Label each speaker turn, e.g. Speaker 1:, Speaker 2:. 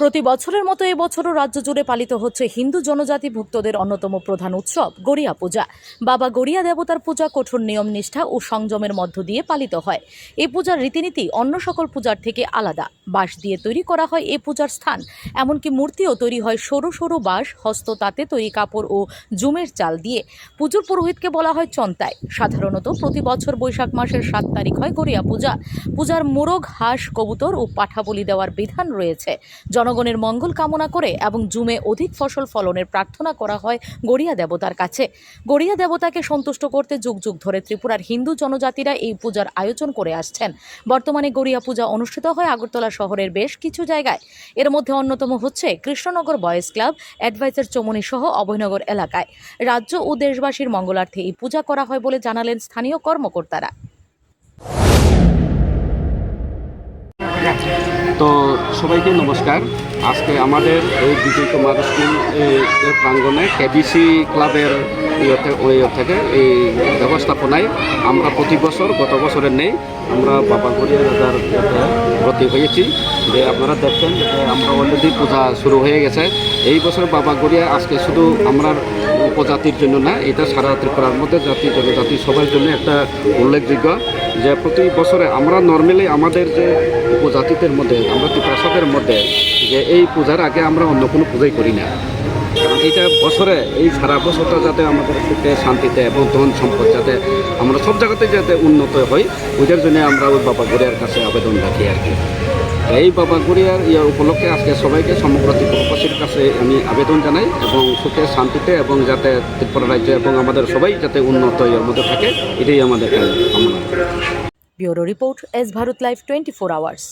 Speaker 1: প্রতি বছরের মতো এবছরও রাজ্য জুড়ে পালিত হচ্ছে হিন্দু জনজাতি ভুক্তদের অন্যতম প্রধান উৎসব, গড়িয়া পূজা। বাবা গড়িয়া দেবতার পূজা কঠোর নিয়ম নিষ্ঠা ও সংযমের মধ্য দিয়ে পালিত হয়। এই পূজার রীতিনীতি অন্য সকল পূজার থেকে আলাদা। বাঁশ দিয়ে তৈরি করা হয় এ পূজার স্থান। এমনকি মূর্তিও তৈরি হয় সরু সরু বাঁশ, হস্ত তাতে তৈরি কাপড় ও জুমের চাল দিয়ে। পুজোর পুরোহিতকে বলা হয় চন্তায়। সাধারণত প্রতি বছর বৈশাখ মাসের সাত তারিখ হয় গড়িয়া পূজা। পূজার মোরগ, হাঁস, কবুতর ও পাঠা বলি দেওয়ার বিধান রয়েছে। জনগণের মঙ্গল কামনা করে এবং জুমে অধিক ফসল ফলনের প্রার্থনা করা হয় গড়িয়া দেবতার কাছে। গড়িয়া দেবতাকে সন্তুষ্ট করতে যুগ যুগ ধরে ত্রিপুরার হিন্দু জনজাতিরা এই পূজার আয়োজন করে আসছেন। বর্তমানে গড়িয়া পূজা অনুষ্ঠিত হয় আগরতলা শহরের বেশ কিছু জায়গায়। এর মধ্যে অন্যতম হচ্ছে কৃষ্ণনগর বয়েজ ক্লাব, অ্যাডভাইজার চমনি সহ অভয়নগর এলাকায়। রাজ্য ও দেশবাসীর মঙ্গলার্থে এই পূজা করা হয় বলে জানালেন স্থানীয় কর্মকর্তারা।
Speaker 2: তো সবাইকে নমস্কার। আজকে আমাদের এই বিজয় কুমার স্কুল প্রাঙ্গণে কেবিসি ক্লাবের ইয়ে থেকে এই ব্যবস্থাপনায় আমরা প্রতি বছর, গত বছরের নেই, আমরা বাবা গড়িয়া রাজার ভর্তি হয়েছি। যে আপনারা দেখছেন আমরা অলরেডি পূজা শুরু হয়ে গেছে। এই বছর বাবা গড়িয়া আজকে শুধু আমরা উপজাতির জন্য না, এটা সারা ত্রিপুরার মধ্যে জাতি, জনজাতি সবার জন্য একটা উল্লেখযোগ্য। যে প্রতি বছরে আমরা নর্মালি আমাদের যে উপজাতিদের মধ্যে, আমরা ত্রিপ্রাসাদের মধ্যে যে এই পূজার আগে আমরা অন্য কোনো পূজাই করি না। এইটা বছরে, এই সারা বছরটা যাতে আমাদের সুখে, শান্তিতে এবং ধন সম্পদ যাতে আমরা সব জায়গাতে যাতে উন্নত হই ওইটার জন্য আমরা ওই বাবা গড়িয়ার কাছে আবেদন রাখি আর কি। এই বাবা গড়িয়ার ইয়ার উপলক্ষে আজকে সবাইকে সমগ্র ত্রিপুরাবাসীর কাছে আমি আবেদন জানাই এবং সুখে, শান্তিতে এবং যাতে ত্রিপুরা রাজ্য এবং আমাদের সবাই যাতে উন্নত ইয়ার মধ্যে থাকে, এটাই আমাদের কামনা।
Speaker 1: Bureau report, S Bharat live twenty four hours.